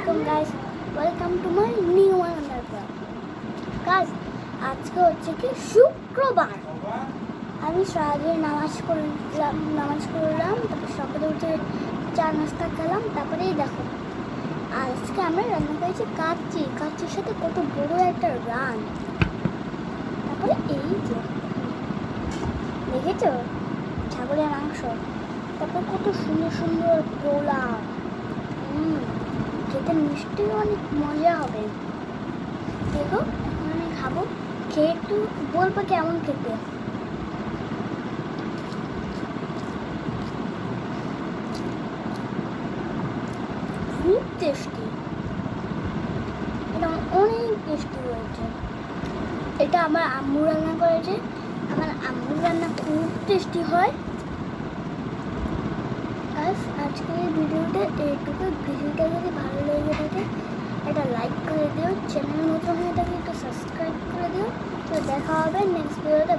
আলাইকুম guys welcome to my new another blog guys আজকে হচ্ছে কি শুক্রবার। আমি সারাদিন নামাজ করলাম নামাজ করলাম তারপর সকালে উঠে চা নাস্তা খেলাম তারপরে এই দেখো, আজকে আমরা রান্না করেছি কাচ্চি। কাচ্চির সাথে কত বড় একটা রান। তারপরে এই যে, দেখেছ? ছাগলের মাংস। তারপর কত সুন্দর সুন্দর পোলাও। খেতে মিষ্টি অনেক মজা হবে। দেখো, এখন আমি খাব। খেয়ে একটু বলব কেমন খেতে। খুব টেস্টি এটা অনেক টেস্টি হয়েছে। এটা আমার আম্মু রান্না করেছে। আমার আম্মুর রান্না খুব টেস্টি হয়। আজকের ভিডিওটা এইটুকু দেখা হবে নেক্সট ভিডিওতে